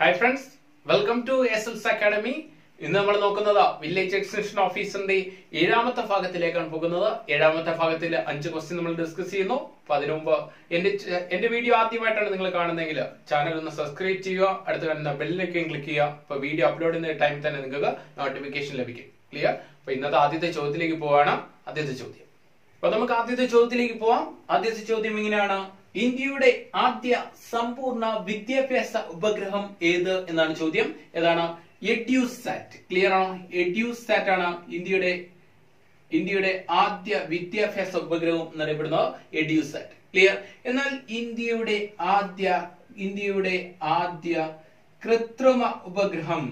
Hi friends welcome to S L's academy ഇന്ന് നമ്മൾ നോക്കുന്നത് വില്ലേജ് എക്സ്റ്റൻഷൻ ഓഫീസിന്റെ ഏഴാമത്തെ ഭാഗത്തിലേക്കാണ് പോകുന്നത്. ഏഴാമത്തെ ഭാഗത്തിൽ അഞ്ച് ക്വസ്റ്റ്യൻ നമ്മൾ ഡിസ്കസ് ചെയ്യുന്നു. അപ്പൊ അതിനു മുമ്പ് എന്റെ എന്റെ വീഡിയോ ആദ്യമായിട്ടാണ് നിങ്ങൾ കാണുന്നതെങ്കിൽ ചാനൽ ഒന്ന് സബ്സ്ക്രൈബ് ചെയ്യുക. അടുത്ത് കാണുന്ന ബെല്ലിലേക്കും ക്ലിക്ക് ചെയ്യുക. അപ്പൊ വീഡിയോ അപ്ലോഡ് ചെയ്യുന്ന ടൈം തന്നെ നിങ്ങൾക്ക് നോട്ടിഫിക്കേഷൻ ലഭിക്കും. ക്ലിയർ അപ്പൊ ഇന്നത്തെ ആദ്യത്തെ ചോദ്യത്തിലേക്ക് പോവാണ്. ആദ്യത്തെ ചോദ്യം. അപ്പൊ നമുക്ക് ആദ്യത്തെ ചോദ്യത്തിലേക്ക് പോവാം. ആദ്യത്തെ ചോദ്യം ഇങ്ങനെയാണ്. ഇന്ത്യയുടെ ആദ്യ സമ്പൂർണ വിദ്യാഭ്യാസ ഉപഗ്രഹം ഏത് എന്നാണ് ചോദ്യം. ഏതാണ്? എഡ്യൂസാറ്റ്. ക്ലിയർ ആണോ? എഡ്യൂസാറ്റ് ആണ് ഇന്ത്യയുടെ ഇന്ത്യയുടെ ആദ്യ വിദ്യാഭ്യാസ ഉപഗ്രഹം എന്നറിയപ്പെടുന്നത് എഡ്യൂസാറ്റ്. ക്ലിയർ എന്നാൽ ഇന്ത്യയുടെ ആദ്യ ഇന്ത്യയുടെ ആദ്യ കൃത്രിമ ഉപഗ്രഹം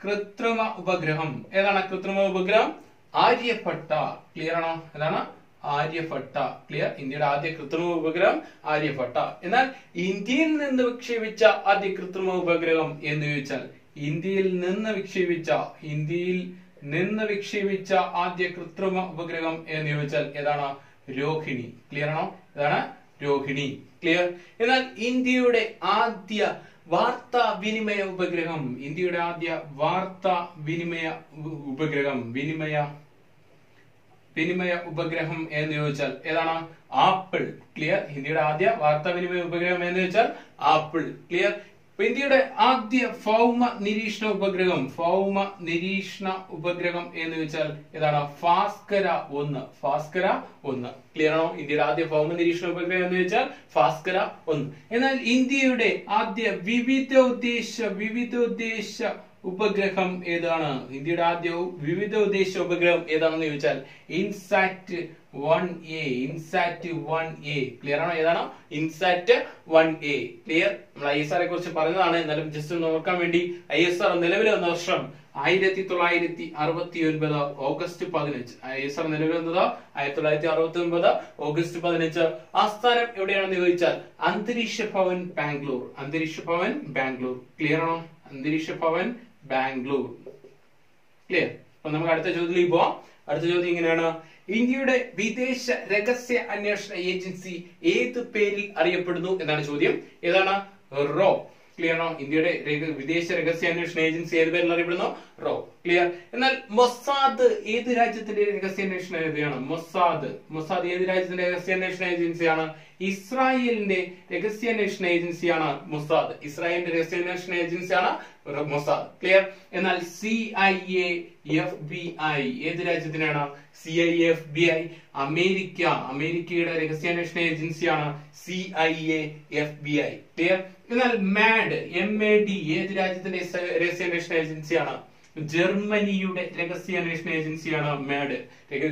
കൃത്രിമ ഉപഗ്രഹം. ഏതാണ് കൃത്രിമ ഉപഗ്രഹം? ആര്യപ്പെട്ട ക്ലിയർ ആണോ? ഏതാണ്? ആര്യഭട്ട. ക്ലിയർ ഇന്ത്യയുടെ ആദ്യ കൃത്രിമ ഉപഗ്രഹം ആര്യഭട്ട. എന്നാൽ ഇന്ത്യയിൽ നിന്ന് വിക്ഷേപിച്ച ആദ്യ കൃത്രിമ ഉപഗ്രഹം എന്ന് ചോദിച്ചാൽ ഇന്ത്യയിൽ നിന്ന് വിക്ഷേപിച്ച ഇന്ത്യയിൽ നിന്ന് വിക്ഷേപിച്ച ആദ്യ കൃത്രിമ ഉപഗ്രഹം എന്ന് ചോദിച്ചാൽ ഏതാണ്? രോഹിണി. ക്ലിയർ ആണോ? ഏതാണ് രോഹിണി. ക്ലിയർ എന്നാൽ ഇന്ത്യയുടെ ആദ്യ വാർത്താ വിനിമയ ഉപഗ്രഹം ഇന്ത്യയുടെ ആദ്യ വാർത്താ വിനിമയ ഉപഗ്രഹം വിനിമയ വിനിമയ ഉപഗ്രഹം എന്ന് ചോദിച്ചാൽ ഏതാണ്? ആപ്പിൾ. ക്ലിയർ? ഇന്ത്യയുടെ ആദ്യ വാർത്താവിനിമയ ഉപഗ്രഹം എന്ന് ചോദിച്ചാൽ ആപ്പിൾ. ക്ലിയർ? ഇന്ത്യയുടെ ആദ്യ ഭൗമ നിരീക്ഷണ ഉപഗ്രഹം ഭൗമ നിരീക്ഷണ ഉപഗ്രഹം എന്ന് വെച്ചാൽ ഏതാണ്? ഭാസ്കര ഒന്ന്. ഭാസ്കര ഒന്ന്. ക്ലിയർ ആണോ? ഇന്ത്യയുടെ ആദ്യ ഭൗമ നിരീക്ഷണ ഉപഗ്രഹം എന്ന് വെച്ചാൽ ഭാസ്കര ഒന്ന്. എന്നാൽ ഇന്ത്യയുടെ ആദ്യ വിവിധ ഉദ്ദേശ വിവിധോദ്ദേശ വിവിധോദ്ദേശ ഉപഗ്രഹം ഏതാണ്? ഇന്ത്യയുടെ ആദ്യ വിവിധ ഉദ്ദേശ ഉപഗ്രഹം ഏതാണെന്ന് ചോദിച്ചാൽ INSAT one A INSAT one A clear ആണോ? ഏതാണ്? ഇൻസാറ്റ് വൺ എ ക്ലിയർ നമ്മൾ ഐ എസ് ആറെ കുറിച്ച് പറഞ്ഞതാണ്. എന്നാലും ജസ്റ്റ് ഒന്ന് ഓർക്കാൻ വേണ്ടി ഐ എസ് ആർ നിലവിൽ വന്ന വർഷം ആയിരത്തി തൊള്ളായിരത്തി അറുപത്തി ഒൻപത് ഓഗസ്റ്റ് പതിനഞ്ച്. ഐ എസ് ആർ നിലവിൽ വന്നത് ആയിരത്തി തൊള്ളായിരത്തി അറുപത്തി ഒൻപത് ഓഗസ്റ്റ് പതിനഞ്ച്. ആസ്ഥാനം എവിടെയാണെന്ന് ചോദിച്ചാൽ അന്തരീക്ഷ ഭവൻ ബാംഗ്ലൂർ. അന്തരീക്ഷ ഭവൻ ബാംഗ്ലൂർ. ക്ലിയർ ആണോ? അന്തരീക്ഷ ഭവൻ ബാംഗ്ലൂർ. ക്ലിയർ അപ്പൊ നമുക്ക് അടുത്ത ചോദ്യത്തിലേക്ക് പോവാം. അടുത്ത ചോദ്യം ഇങ്ങനെയാണ്. ഇന്ത്യയുടെ വിദേശ രഹസ്യ അന്വേഷണ ഏജൻസി ഏത് പേരിൽ അറിയപ്പെടുന്നു എന്നാണ് ചോദ്യം. ഏതാണ്? റോ. ക്ലിയർ ആണോ? ഇന്ത്യയുടെ വിദേശ രഹസ്യ അന്വേഷണ ഏജൻസി ഏത് പേരിൽ അറിയപ്പെടുന്നു? റോ. ക്ലിയർ എന്നാൽ മൊസാദ് ഏത് രാജ്യത്തിന്റെ രഹസ്യാന്വേഷണ ഏജൻസിയാണ്? മൊസാദ്. മൊസാദ് ഏത് രാജ്യത്തിന്റെ രഹസ്യാന്വേഷണ ഏജൻസിയാണ്? ഇസ്രായേലിന്റെ രഹസ്യാന്വേഷണ ഏജൻസിയാണ് മൊസാദ്. ഇസ്രായേലിന്റെ രഹസ്യാന്വേഷണ ഏജൻസിയാണ് മൊസാദ്. ക്ലിയർ എന്നാൽ C I A F B I ഏത് രാജ്യത്തിനാണ്? C I F B I America. അമേരിക്കയുടെ രഹസ്യാന്വേഷണ ഏജൻസിയാണ് C I A F B I clear എന്നാൽ മാഡ് എം എ ഡി ഏത് രാജ്യത്തിന്റെ രഹസ്യാന്വേഷണ ഏജൻസിയാണ്? ജർമ്മനിയുടെ രഹസ്യാന്വേഷണ ഏജൻസിയാണ് മാഡ്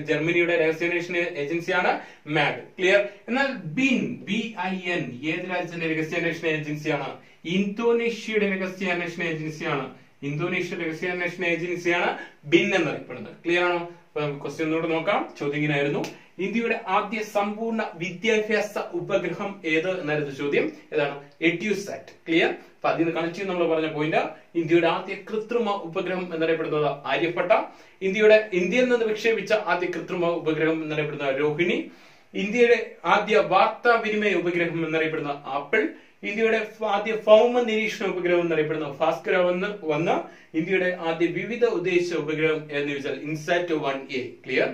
ജർമ്മനിയുടെ രഹസ്യാന്വേഷണ ഏജൻസിയാണ് മാഡ് ക്ലിയർ എന്നാൽ ബിൻ ബി ഐ എൻ ഏത് രാജ്യത്തിന്റെ രഹസ്യാന്വേഷണ ഏജൻസിയാണ്? ഇന്തോനേഷ്യയുടെ രഹസ്യാന്വേഷണ ഏജൻസിയാണ്. ഇന്തോനേഷ്യ രഹസ്യാന്വേഷണ ഏജൻസിയാണ് ബിൻ എന്നറിയപ്പെടുന്നത് ക്ലിയർ ആണോ? ക്വസ്റ്റ്യൻ ഒന്നുകൂടെ നോക്കാം. ചോദ്യം ഇങ്ങനെയായിരുന്നു. ഇന്ത്യയുടെ ആദ്യ സമ്പൂർണ വിദ്യാഭ്യാസ ഉപഗ്രഹം ഏത് എന്നായിരുന്നു ചോദ്യം. ഏതാണ്? എഡ്യൂസാറ്റ്. ക്ലിയർ അപ്പൊ അതിൽ നിന്ന് കണക്ട് നമ്മൾ പറഞ്ഞ പോയിന്റ് ഇന്ത്യയുടെ ആദ്യ കൃത്രിമ ഉപഗ്രഹം എന്നറിയപ്പെടുന്നത് ആര്യപ്പെട്ട ഇന്ത്യയുടെ ഇന്ത്യയിൽ നിന്ന് വിക്ഷേപിച്ച ആദ്യ കൃത്രിമ ഉപഗ്രഹം എന്നറിയപ്പെടുന്ന രോഹിണി. ഇന്ത്യയുടെ ആദ്യ വാർത്താ വിനിമയ ഉപഗ്രഹം എന്നറിയപ്പെടുന്ന ആപ്പിൾ. ഇന്ത്യയുടെ ആദ്യ ഭൗമ നിരീക്ഷണ ഉപഗ്രഹം എന്നറിയപ്പെടുന്ന ഭാസ്കര വന്ന് വന്ന ഇന്ത്യയുടെ ആദ്യ വിവിധ ഉദ്ദേശ ഉപഗ്രഹം എന്ന് ചോദിച്ചാൽ ഇൻസാറ്റ് വൺ എ. ക്ലിയർ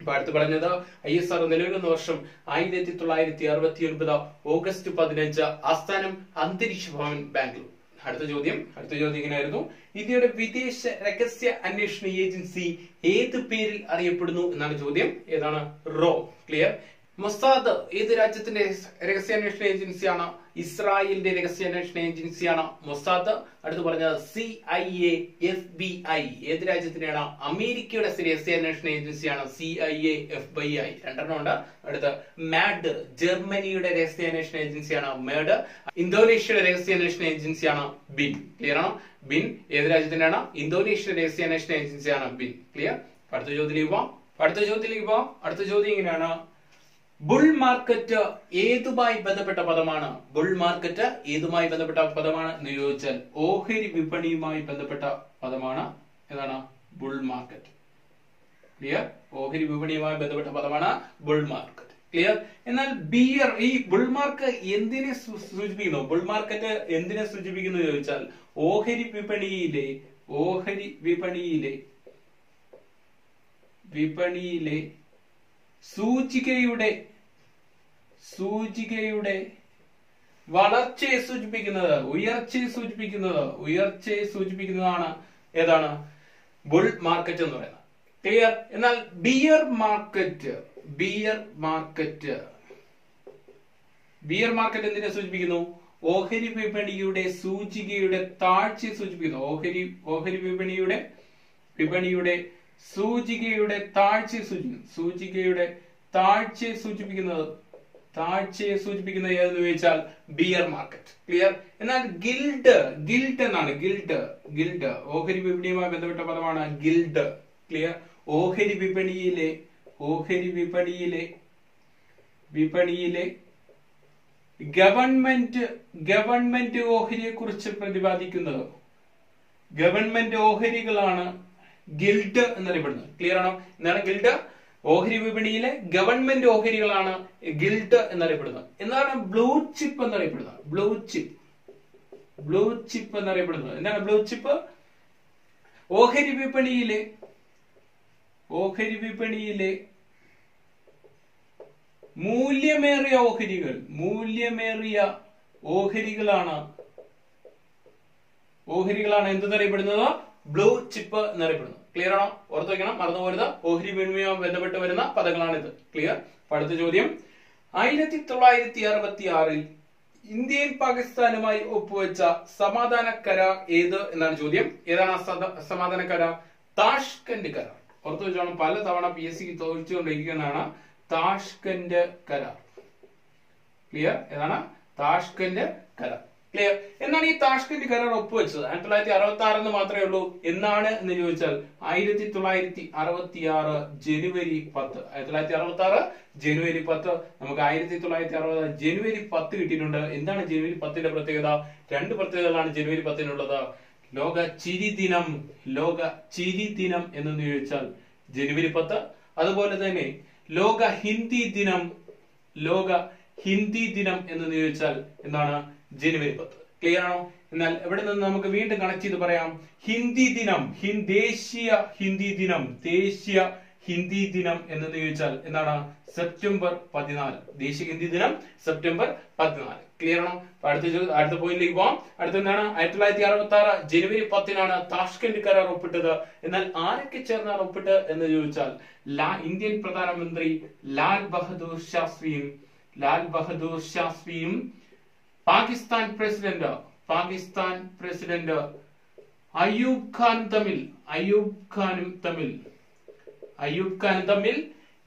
ഇപ്പൊ അടുത്ത് പറഞ്ഞത് ഐ എസ് ആർ നിലവിൽ വന്ന വർഷം ആയിരത്തി തൊള്ളായിരത്തി അറുപത്തി ഒൻപത് ഓഗസ്റ്റ് പതിനഞ്ച് ആസ്ഥാനം അന്തരീക്ഷ ഭവൻ ബാംഗ്ലൂർ. അടുത്ത ചോദ്യം അടുത്ത ചോദ്യം ഇങ്ങനെയായിരുന്നു ഇന്ത്യയുടെ വിദേശ രഹസ്യ അന്വേഷണ ഏജൻസി ഏത് പേരിൽ അറിയപ്പെടുന്നു എന്നാണ് ചോദ്യം. ഏതാണ്? റോ. ക്ലിയർ മൊസാദ് ഏത് രാജ്യത്തിന്റെ രഹസ്യാന്വേഷണ ഏജൻസിയാണ്? ഇസ്രായേലിന്റെ രഹസ്യാന്വേഷണ ഏജൻസിയാണ് മൊസാദ്. അടുത്ത് പറഞ്ഞത് C I A F B I ഏത് രാജ്യത്തിന്റെയാണ് അമേരിക്കയുടെ രഹസ്യാന്വേഷണ ഏജൻസിയാണ് C I A F B I രണ്ടെണ്ണം ഉണ്ട്. അടുത്ത് മാഡ് ജർമ്മനിയുടെ രഹസ്യാന്വേഷണ ഏജൻസിയാണ് മേഡ് ഇന്തോനേഷ്യയുടെ രഹസ്യാന്വേഷണ ഏജൻസിയാണ് ബിൻ ക്ലിയർ ആണോ? ബിൻ ഏത് രാജ്യത്തിന്റെയാണ് ഇന്തോനേഷ്യയുടെ രഹസ്യാന്വേഷണ ഏജൻസിയാണ് ബിൻ ക്ലിയർ അടുത്ത ചോദ്യത്തിലേക്ക് പോവാം അടുത്ത ചോദ്യത്തിലേക്ക് പോവാം അടുത്ത ചോദ്യം ഇങ്ങനെയാണ്. ബുൾ മാർക്കറ്റ് ഏതുമായി ബന്ധപ്പെട്ട പദമാണ്? ബുൾ മാർക്കറ്റ് ഏതുമായി ബന്ധപ്പെട്ട പദമാണ് എന്ന് ചോദിച്ചാൽ ഓഹരി വിപണിയുമായി ബന്ധപ്പെട്ട പദമാണ്. ഏതാണ്? ബുൾ മാർക്കറ്റ് ക്ലിയർ ഓഹരി വിപണിയുമായി ബന്ധപ്പെട്ട പദമാണ് ബുൾ മാർക്കറ്റ് ക്ലിയർ എന്നാൽ ബിയർ ഈ ബുൾ മാർക്ക് എന്തിനെ സൂചിപ്പിക്കുന്നു? ബുൾ മാർക്കറ്റ് എന്തിനെ സൂചിപ്പിക്കുന്നു ചോദിച്ചാൽ ഓഹരി വിപണിയിലെ ഓഹരി വിപണിയിലെ വിപണിയിലെ സൂചികയുടെ സൂചികയുടെ വളർച്ചയെ സൂചിപ്പിക്കുന്നത് ഉയർച്ചയെ സൂചിപ്പിക്കുന്നത് ഉയർച്ചയെ സൂചിപ്പിക്കുന്നതാണ് ഏതാണ്? ബുൾ മാർക്കറ്റ് എന്ന് പറയുന്നത്. ക്ലിയർ എന്നാൽ bear market bear market bear market എന്തിനെ സൂചിപ്പിക്കുന്നു? ഓഹരി വിപണിയുടെ സൂചികയുടെ താഴ്ചയെ സൂചിപ്പിക്കുന്നു. ഓഹരി ഓഹരി വിപണിയുടെ വിപണിയുടെ സൂചികയുടെ താഴ്ചയെ സൂചിപ്പിക്കുന്നു. സൂചികയുടെ താഴ്ചയെ സൂചിപ്പിക്കുന്നത് താഴ്ചയെ സൂചിപ്പിക്കുന്നത് ഏതെന്ന് ചോദിച്ചാൽ ബിയർ മാർക്കറ്റ് ക്ലിയർ എന്നാൽ ഗിൽഡ് ഗിൽഡ് എന്നാണ് ഗിൽഡ് ഗിൽഡ് ഓഹരി വിപണിയുമായി ബന്ധപ്പെട്ട പദമാണ് ഗിൽഡ് ക്ലിയർ ഓഹരി വിപണിയിലെ ഓഹരി വിപണിയിലെ വിപണിയിലെ ഗവൺമെന്റ് ഗവൺമെന്റ് ഓഹരിയെ കുറിച്ച് പ്രതിപാദിക്കുന്നത് ഗവൺമെന്റ് ഓഹരികളാണ് ഗിൽഡ് എന്നറിയപ്പെടുന്നത്. ക്ലിയർ ആണോ? എന്താണ് ഗിൽഡ്? ഓഹരി വിപണിയിലെ ഗവൺമെന്റ് ഓഹരികളാണ് ഗിൽഡ് എന്നറിയപ്പെടുന്നത്. എന്താണ് ബ്ലൂ ചിപ്പ് എന്നറിയപ്പെടുന്നത്? ബ്ലൂ ചിപ്പ് ബ്ലൂ ചിപ്പ് എന്നറിയപ്പെടുന്നത്. എന്താണ് ബ്ലൂ ചിപ്പ് ഓഹരി വിപണിയിലെ ഓഹരി വിപണിയിലെ മൂല്യമേറിയ ഓഹരികൾ മൂല്യമേറിയ ഓഹരികളാണ് ഓഹരികളാണ് എന്തെന്നറിയപ്പെടുന്നത്? ബ്ലൂ ചിപ്പ് എന്നറിയപ്പെടുന്നു. ക്ലിയർ ആണോ? ഓർത്ത് വെക്കണം. മറന്നു പോരുത്. ഓഹരി വിനിമയവുമായി ബന്ധപ്പെട്ട് വരുന്ന പദങ്ങളാണിത്. ക്ലിയർ അടുത്ത ചോദ്യം. ആയിരത്തി തൊള്ളായിരത്തി അറുപത്തി ആറിൽ ഇന്ത്യയും പാകിസ്ഥാനുമായി ഒപ്പുവെച്ച സമാധാന കരാർ ഏത് എന്നാണ് ചോദ്യം. ഏതാണ് ആ സമാധാന കരാർ താഷ്കന്റ് കരാർ. ഓർത്തു വെച്ചോണം. പല തവണ പി എസ് സിക്ക് തോൽച്ചുകൊണ്ടിരിക്കുന്നതാണ് താഷ്കന്റ് കരാർ. ക്ലിയർ ഏതാണ്? താഷ്കന്റ് കരാർ. ക്ലിയർ എന്നാണ് ഈ താഷ്കന്റ് കരാർ ഒപ്പുവെച്ചത്. ആയിരത്തി തൊള്ളായിരത്തി അറുപത്തി ആറ് എന്ന് മാത്രമേ ഉള്ളൂ. എന്നാണ് എന്ന് ചോദിച്ചാൽ ആയിരത്തി തൊള്ളായിരത്തി അറുപത്തി ആറ് ജനുവരി പത്ത്. ആയിരത്തി തൊള്ളായിരത്തി അറുപത്തി ആറ് ജനുവരി പത്ത്. നമുക്ക് ആയിരത്തി തൊള്ളായിരത്തി അറുപത് ജനുവരി പത്ത് കിട്ടിയിട്ടുണ്ട്. എന്താണ് ജനുവരി പത്തിന്റെ പ്രത്യേകത? രണ്ട് പ്രത്യേകതകളാണ് ജനുവരി പത്തിനുള്ളത്. ലോക ചിരി ദിനം. ലോക ചിരി ദിനം എന്ന് ചോദിച്ചാൽ ജനുവരി പത്ത്. അതുപോലെ തന്നെ ലോക ഹിന്ദി ദിനം. ലോക ഹിന്ദി ദിനം എന്ന് ചോദിച്ചാൽ എന്താണ്? ജനുവരി പത്ത്. ക്ലിയർ ആണോ? എന്നാൽ എവിടെ നിന്ന് നമുക്ക് വീണ്ടും കണക്ട് ചെയ്ത് പറയാം? ഹിന്ദി ദിനം ഹിൻ ദേശീയ ഹിന്ദി ദിനം ദേശീയ ഹിന്ദി ദിനം എന്ന് ചോദിച്ചാൽ എന്താണ്? സെപ്റ്റംബർ പതിനാല്. ദേശീയ ഹിന്ദി ദിനം സെപ്റ്റംബർ പതിനാല്. ക്ലിയർ ആണോ? അടുത്ത അടുത്ത പോയിന്റിലേക്ക് പോവാം. അടുത്ത എന്താണ്? ആയിരത്തി തൊള്ളായിരത്തി അറുപത്തി ആറ് ജനുവരി പത്തിനാണ് താഷ്കന്റ് കരാർ ഒപ്പിട്ടത്. എന്നാൽ ആരൊക്കെ ചേർന്നാണ് ഒപ്പിട്ട് എന്ന് ചോദിച്ചാൽ ലാ ഇന്ത്യൻ പ്രധാനമന്ത്രി ലാൽ ബഹദൂർ ശാസ്ത്രിയും ലാൽ ബഹദൂർ ശാസ്ത്രിയും പാകിസ്ഥാൻ പ്രസിഡന്റ് പാകിസ്ഥാൻ പ്രസിഡന്റ് അയ്യൂബ് ഖാൻ തമ്മിൽ അയ്യൂബ് ഖാനും തമ്മിൽ അയ്യൂബ് ഖാൻ തമ്മിൽ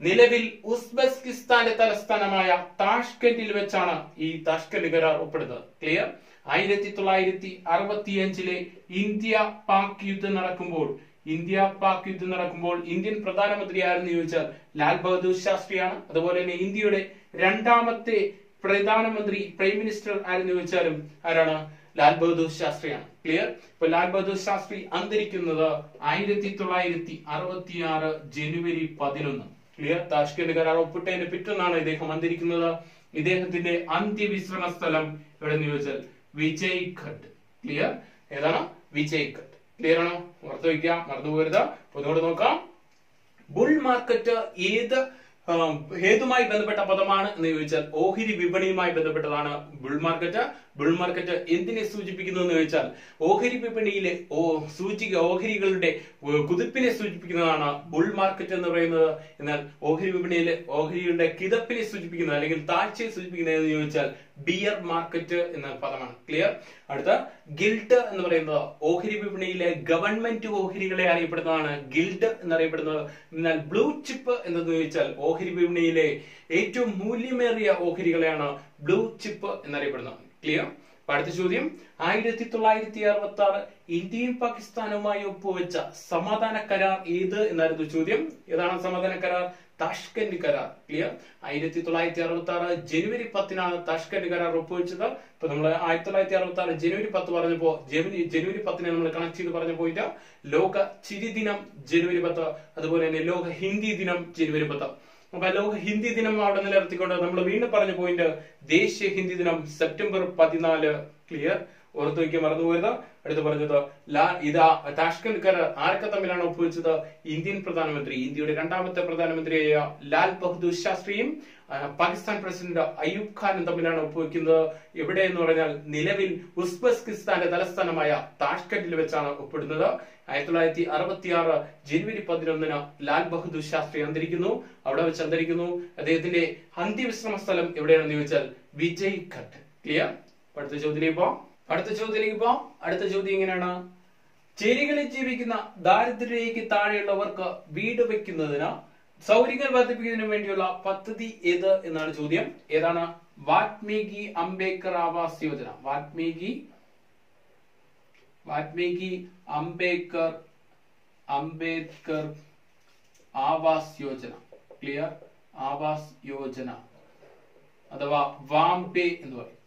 നിലവിൽ ഉസ്ബെസ്കിസ്ഥാന്റെ തലസ്ഥാനമായ താഷ്കെന്റിൽ വെച്ചാണ് ഈ താഷ്കെന്റ് കരാർ ഒപ്പിടുന്നത്. ക്ലിയർ ആയിരത്തി തൊള്ളായിരത്തി അറുപത്തിയഞ്ചിലെ ഇന്ത്യ പാക് യുദ്ധം നടക്കുമ്പോൾ ഇന്ത്യ പാക് യുദ്ധം നടക്കുമ്പോൾ ഇന്ത്യൻ പ്രധാനമന്ത്രി ആരെന്ന് ചോദിച്ചാൽ ലാൽ ബഹദൂർ ശാസ്ത്രിയാണ്. അതുപോലെ തന്നെ ഇന്ത്യയുടെ രണ്ടാമത്തെ പ്രധാനമന്ത്രി പ്രൈം മിനിസ്റ്റർ ആരെന്ന് ചോദിച്ചാലും ആരാണ്? ലാൽ ബഹദൂർ ശാസ്ത്രിയാണ്. ക്ലിയർ ഇപ്പൊ ലാൽ ബഹദൂർ ശാസ്ത്രി അന്തരിക്കുന്നത് ആയിരത്തി തൊള്ളായിരത്തി അറുപത്തി ആറ് ജനുവരി പതിനൊന്ന്. ക്ലിയർ താഷ്കന്റ് കരാർ ഒപ്പിട്ടതിന് പിറ്റന്നാണ് ഇദ്ദേഹം അന്തരിക്കുന്നത്. ഇദ്ദേഹത്തിന്റെ അന്ത്യവിശ്രമ സ്ഥലം എവിടെന്ന് ചോദിച്ചാൽ വിജയ് ഘട്ട് ക്ലിയർ ഏതാണ്? വിജയ് ഘട്ട് ക്ലിയർ ആണോ? ഓർത്ത് വയ്ക്കാം മറന്നു പോരുത് ഒന്നുകൂടെ നോക്കാം. ബുൾ മാർക്കറ്റ് ഏത് ഏതുമായി ബന്ധപ്പെട്ട പദമാണ് എന്ന് ചോദിച്ചാൽ ഓഹരി വിപണിയുമായി ബന്ധപ്പെട്ടതാണ് ബുൾ മാർക്കറ്റ്. ബുൾ മാർക്കറ്റ് എന്തിനെ സൂചിപ്പിക്കുന്നു എന്ന് ചോദിച്ചാൽ ഓഹരി വിപണിയിലെ സൂചിക ഓഹരികളുടെ കുതിപ്പിനെ സൂചിപ്പിക്കുന്നതാണ് ബുൾ മാർക്കറ്റ് എന്ന് പറയുന്നത്. എന്നാൽ ഓഹരി വിപണിയിലെ ഓഹരികളുടെ കിതപ്പിനെ സൂചിപ്പിക്കുന്നത് അല്ലെങ്കിൽ താഴ്ചയെ സൂചിപ്പിക്കുന്നത് എന്ന് ചോദിച്ചാൽ ബിയർ മാർക്കറ്റ് എന്ന പദമാണ്. ക്ലിയർ അടുത്ത ഗിൽഡ് എന്ന് പറയുന്നത് ഓഹരി വിപണിയിലെ ഗവൺമെന്റ് ഓഹരികളെ അറിയപ്പെടുന്നതാണ്. ഗിൽഡ് എന്നറിയപ്പെടുന്നത്. എന്നാൽ ബ്ലൂ ചിപ്പ് എന്തെന്ന് ചോദിച്ചാൽ ഓഹരി വിപണിയിലെ ഏറ്റവും മൂല്യമേറിയ ഓഹരികളെയാണ് ബ്ലൂ ചിപ്പ് എന്നറിയപ്പെടുന്നത്. ക്ലിയർ അടുത്ത ചോദ്യം. ആയിരത്തി തൊള്ളായിരത്തി അറുപത്തി ആറ് ഇന്ത്യയും പാകിസ്ഥാനുമായി ഒപ്പുവെച്ച സമാധാന കരാർ ഏത് എന്നായിരുന്നു ചോദ്യം. ഏതാണ് സമാധാന കരാർ? താഷ്കന്റ് കരാർ. ക്ലിയർ ആയിരത്തി തൊള്ളായിരത്തി അറുപത്തി ആറ് ജനുവരി പത്തിനാണ് താഷ്കന്റ് കരാർ ഒപ്പുവെച്ചത്. ഇപ്പൊ നമ്മൾ ആയിരത്തി തൊള്ളായിരത്തി അറുപത്തി ആറ് ജനുവരി പത്ത് പറഞ്ഞപ്പോ ജനുവരി ജനുവരി പത്തിനെ നമ്മൾ കണക്ട് ചെയ്ത് പറഞ്ഞ പോയിട്ട് ലോക ചിരി ദിനം ജനുവരി പത്ത്. അതുപോലെ തന്നെ ലോക ഹിന്ദി ദിനം ജനുവരി പത്ത്. ലോക ഹിന്ദി ദിനം അവിടെ നിലനിർത്തിക്കൊണ്ട് നമ്മൾ വീണ്ടും പറഞ്ഞ പോയിന്റ് ദേശീയ ഹിന്ദി ദിനം സെപ്റ്റംബർ പതിനാല് ക്ലിയർ ഓർത്തു വയ്ക്കാൻ മറന്നുപോയത് അടുത്ത് പറഞ്ഞത് ലാ ഇതാ താഷ്കന്റ് കരാർ ആരൊക്കെ തമ്മിലാണ് ഒപ്പുവെച്ചത്? ഇന്ത്യൻ പ്രധാനമന്ത്രി ഇന്ത്യയുടെ രണ്ടാമത്തെ പ്രധാനമന്ത്രിയായ ലാൽ ബഹദൂർ ശാസ്ത്രിയും പാകിസ്ഥാൻ പ്രസിഡന്റ് അയ്യൂബ് ഖാനും തമ്മിലാണ് ഒപ്പുവെക്കുന്നത്. എവിടെ എന്ന് പറഞ്ഞാൽ നിലവിൽ ഉസ്ബെസ്കിസ്ഥാന്റെ തലസ്ഥാനമായ താഷ്കന്റിൽ വെച്ചാണ് ഒപ്പിടുന്നത്. ആയിരത്തി തൊള്ളായിരത്തി അറുപത്തി ആറ് ജനുവരി പതിനൊന്നിന് ലാൽ ബഹദൂർ ശാസ്ത്രി അന്തരിക്കുന്നു. അവിടെ വെച്ച് അന്തരിക്കുന്നു. അദ്ദേഹത്തിന്റെ അന്ത്യവിശ്രമ സ്ഥലം എവിടെയാണെന്ന് ചോദിച്ചാൽ വിജയ് ഘട്ട് ക്ലിയർ അടുത്ത ചോദ്യത്തിലേക്ക് പോവാം. അടുത്ത ചോദ്യത്തിലേക്ക് പോവാം. അടുത്ത ചോദ്യം ഇങ്ങനെയാണ് ചേരികളിൽ ജീവിക്കുന്ന ദാരിദ്ര്യരേഖയ്ക്ക് താഴെയുള്ളവർക്ക് വീട് വെക്കുന്നതിന് സൗകര്യങ്ങൾ വർദ്ധിപ്പിക്കുന്നതിന് വേണ്ടിയുള്ള പദ്ധതി ഏത് എന്നാണ് ചോദ്യം. ഏതാണ്? വാത്മീകി അംബേദ്കർ ആവാസ് യോജന. വാത്മീകി വാത്മീകി അംബേദ്കർ അംബേദ്കർ ആവാസ് യോജന. ക്ലിയർ ആവാസ് യോജന. അഥവാ വാംപേ എന്ന് പറയും.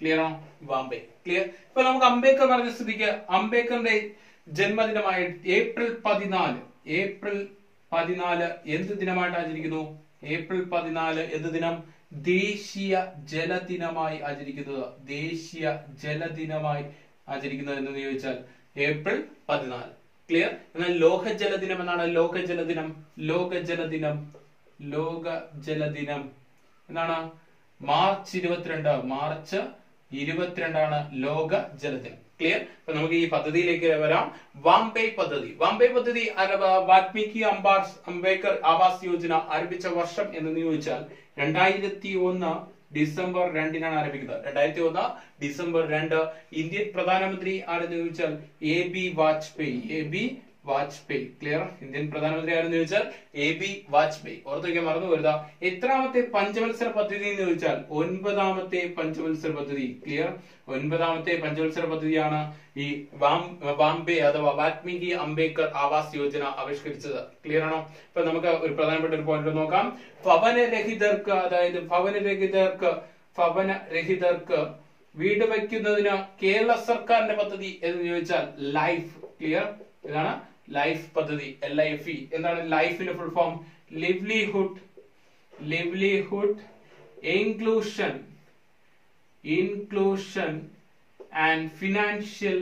ക്ലിയർ ആണോ? ബാംബെ ക്ലിയർ ഇപ്പൊ നമുക്ക് അംബേദ്കർ പറഞ്ഞ സ്ഥിതിക്ക് അംബേദ്കറിന്റെ ജന്മദിനമായ ഏപ്രിൽ പതിനാല്. ഏപ്രിൽ പതിനാല് എന്ത് ദിനമായിട്ട് ആചരിക്കുന്നു? ഏപ്രിൽ പതിനാല് എന്ത് ദിനം? ദേശീയ ജലദിനമായി ആചരിക്കുന്നത്. ദേശീയ ജലദിനമായി ആചരിക്കുന്നത് എന്ന് ചോദിച്ചാൽ ഏപ്രിൽ പതിനാല്. ക്ലിയർ എന്നാൽ ലോക ജലദിനം എന്നാണ് ലോക ജലദിനം ലോക ജലദിനം ലോക ജലദിനം എന്നാണ്? മാർച്ച് ഇരുപത്തിരണ്ട്. മാർച്ച് ഇരുപത്തിരണ്ടാണ് ലോക ജലദിനം. ക്ലിയർ അപ്പൊ നമുക്ക് ഈ പദ്ധതിയിലേക്ക് വരാം. വാംബേ പദ്ധതി. വാംബേ പദ്ധതി വാൽമീകി അംബാസ് അംബേദ്കർ ആവാസ് യോജന ആരംഭിച്ച വർഷം എന്ന് ചോദിച്ചാൽ രണ്ടായിരത്തി ഒന്ന് ഡിസംബർ രണ്ടിനാണ് ആരംഭിക്കുന്നത്. രണ്ടായിരത്തി ഒന്ന് ഡിസംബർ രണ്ട്. ഇന്ത്യൻ പ്രധാനമന്ത്രി ആരെന്ന് ചോദിച്ചാൽ A B Vajpayee. A B Vajpayee. Clear Indian പ്രധാനമന്ത്രി ആരെന്ന് ചോദിച്ചാൽ എ ബി വാജ്പേയി. ഓർത്ത് വയ്ക്കാൻ മറന്നു വരുതാ എത്രാമത്തെ പഞ്ചവത്സര പദ്ധതി എന്ന് ചോദിച്ചാൽ ഒൻപതാമത്തെ പഞ്ചവത്സര പദ്ധതി. ക്ലിയർ ഒൻപതാമത്തെ പഞ്ചവത്സര പദ്ധതിയാണ് ഈ ബാംബെ അഥവാ വാൽമീകി അംബേദ്കർ ആവാസ് യോജന ആവിഷ്കരിച്ചത്. ക്ലിയർ ആണോ? ഇപ്പൊ നമുക്ക് ഒരു പ്രധാനപ്പെട്ട ഒരു പോയിന്റ് നോക്കാം. ഭവനരഹിതർക്ക് അതായത് ഭവനരഹിതർക്ക് ഭവനരഹിതർക്ക് വീട് വയ്ക്കുന്നതിന് കേരള സർക്കാരിന്റെ പദ്ധതി എന്ന് ചോദിച്ചാൽ ലൈഫ്. ക്ലിയർ ഇതാണ് ലൈഫ് പദ്ധതി എൽ ഐ എഫ് ഇ എന്താണ് ലൈഫിന്റെ full form livelihood livelihood inclusion inclusion and financial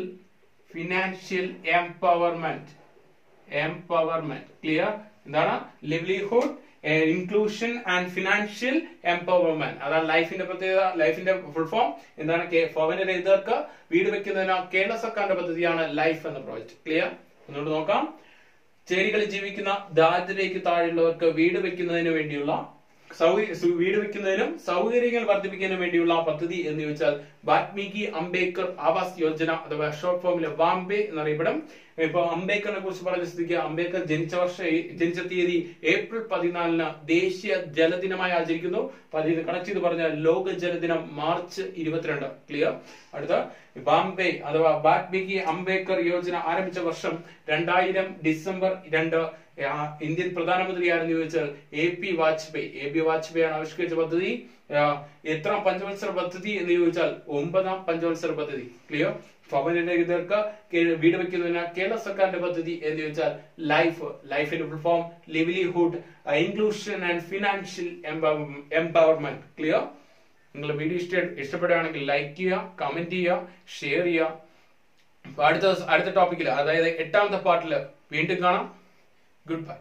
financial empowerment empowerment clear എന്താണ്? Livelihood inclusion and financial empowerment അതാണ് ലൈഫിന്റെ പ്രത്യേകത ലൈഫിന്റെ ഫുൾ ഫോം എന്താണ് ഭവനരഹിതർക്ക് വീട് വെക്കുന്നതിന് കേരള സർക്കാരിന്റെ പദ്ധതിയാണ് ലൈഫ് എന്ന പ്രോജക്ട് ക്ലിയർ ഒന്നുകൂടെ നോക്കാം. ചേരികളിൽ ജീവിക്കുന്ന ദാരിദ്ര്യക്ക് താഴെയുള്ളവർക്ക് വീട് വെക്കുന്നതിന് വേണ്ടിയുള്ള വീട് വെക്കുന്നതിനും സൗകര്യങ്ങൾ വർദ്ധിപ്പിക്കുന്നതിനും വേണ്ടിയുള്ള പദ്ധതി എന്ന് ചോദിച്ചാൽ വാൽമീകി അംബേദ്കർ ആവാസ് യോജന അഥവാ ഷോർട്ട് ഫോമിലെ വാംബെ എന്നറിയപ്പെടും. ഇപ്പൊ അംബേദ്കറിനെ കുറിച്ച് പറഞ്ഞ സ്ഥിതിക്ക് അംബേദ്കർ ജനിച്ച വർഷം ജനിച്ച തീയതി ഏപ്രിൽ പതിനാലിന് ദേശീയ ജലദിനമായി ആചരിക്കുന്നു. പതി- കണക്ട് ചെയ്ത് പറഞ്ഞ ലോക ജലദിനം മാർച്ച് ഇരുപത്തിരണ്ട്. ക്ലിയർ അടുത്ത. ബാംബെ അഥവാ വാൽമീകി അംബേദ്കർ യോജന ആരംഭിച്ച വർഷം രണ്ടായിരം ഡിസംബർ രണ്ട് ഇന്ത്യൻ പ്രധാനമന്ത്രി ആരെന്ന് ചോദിച്ചാൽ A P Vajpayee. A P Vajpayee ആണ് ആവിഷ്കരിച്ച പദ്ധതി. എത്ര പഞ്ചവത്സര പദ്ധതി എന്ന് ചോദിച്ചാൽ ഒമ്പതാം പഞ്ചവത്സര പദ്ധതി. ക്ലിയർ ഭവനരഹിതർക്ക് വീട് വെക്കുന്നതിന് കേരള സർക്കാരിന്റെ പദ്ധതി എന്ന് ചോദിച്ചാൽ ലൈഫ് ലൈഫിന്റെ full form livelihood inclusion and financial empowerment clear നിങ്ങൾ വീഡിയോ ഇഷ്ട ഇഷ്ടപ്പെടുകയാണെങ്കിൽ ലൈക്ക് ചെയ്യുക കമന്റ് ചെയ്യുക ഷെയർ ചെയ്യുക. അടുത്ത അടുത്ത ടോപ്പിക്കിൽ അതായത് എട്ടാമത്തെ പാർട്ടിൽ വീണ്ടും കാണാം. Good bye